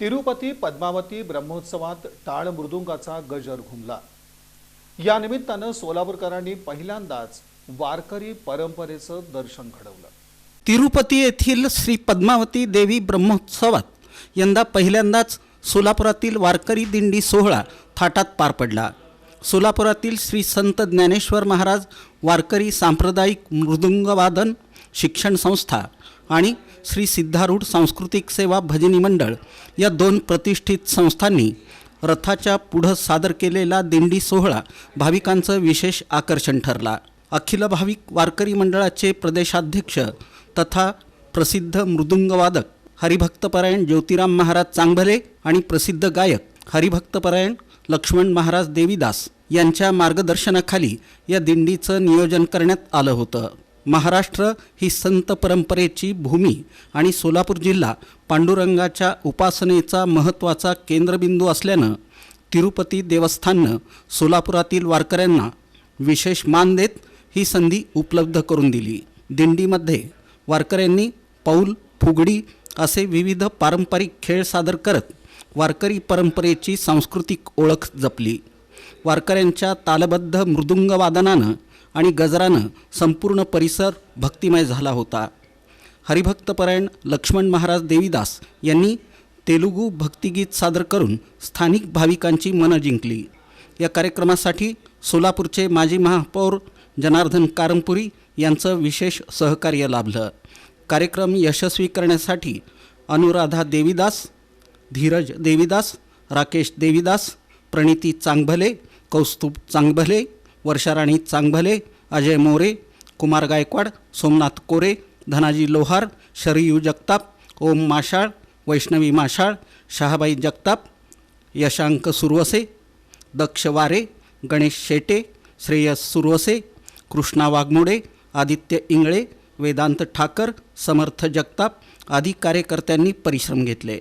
तिरुपती पद्मावती ब्रह्मोत्सवात टाळ मृदुंगाचा गजर घुमला. या निमित्तानं सोलापूरकरांनी पहिल्यांदाच वारकरी परंपरेचं दर्शन घडवलं. तिरुपती येथील श्री पद्मावती देवी ब्रह्मोत्सवात यंदा पहिल्यांदाच सोलापुरातील वारकरी दिंडी सोहळा थाटात पार पडला. सोलापुरातील श्री संत ज्ञानेश्वर महाराज वारकरी सांप्रदायिक मृदुंगवादन शिक्षण संस्था आणि श्री सिद्धारूढ सांस्कृतिक सेवा भजनी मंडळ या दोन प्रतिष्ठित संस्थांनी रथाच्या पुढं सादर केलेला दिंडी सोहळा भाविकांचं विशेष आकर्षण ठरला. अखिल भाविक वारकरी मंडळाचे प्रदेशाध्यक्ष तथा प्रसिद्ध मृदुंगवादक हरिभक्तपरायण ज्योतिराम महाराज चांगभले आणि प्रसिद्ध गायक हरिभक्तपरायण लक्ष्मण महाराज देवीदास यांच्या मार्गदर्शनाखाली या दिंडीचं नियोजन करण्यात आलं होतं. महाराष्ट्र ही संत परंपरेची भूमी आणि सोलापूर जिल्हा पांडुरंगाच्या उपासनेचा महत्त्वाचा केंद्रबिंदू असल्यानं तिरुपती देवस्थाननं सोलापुरातील वारकऱ्यांना विशेष मान देत ही संधी उपलब्ध करून दिली. दिंडीमध्ये वारकऱ्यांनी पाऊल फुगडी असे विविध पारंपरिक खेळ सादर करत वारकरी परंपरेची सांस्कृतिक ओळख जपली. वारकऱ्यांच्या तालबद्ध मृदुंगवादनानं आणि गजरानं संपूर्ण परिसर भक्तिमय झाला होता. हरिभक्तपरायण लक्ष्मण महाराज देवीदास यांनी तेलुगू भक्तिगीत सादर करून स्थानिक भाविकांची मनं जिंकली. या कार्यक्रमासाठी सोलापूरचे माजी महापौर जनार्दन कारंपुरी यांचं विशेष सहकार्य लाभलं. कार्यक्रम यशस्वी करण्यासाठी अनुराधा देवीदास धीरज देवीदास राकेश देवीदास प्रणिती चांगभले कौस्तुभ चांगभले वर्षाराणी चांगभले अजय मोरे कुमार गायकवाड सोमनाथ कोरे धनाजी लोहार शरीयू जगताप ओम माशाळ वैष्णवी माशाळ शहाबाई जगताप यशांक सुरवसे दक्ष वारे गणेश शेटे श्रेयस सुरवसे कृष्णा वाघमोडे आदित्य इंगळे वेदांत ठाकर समर्थ जगताप आदी कार्यकर्त्यांनी परिश्रम घेतले.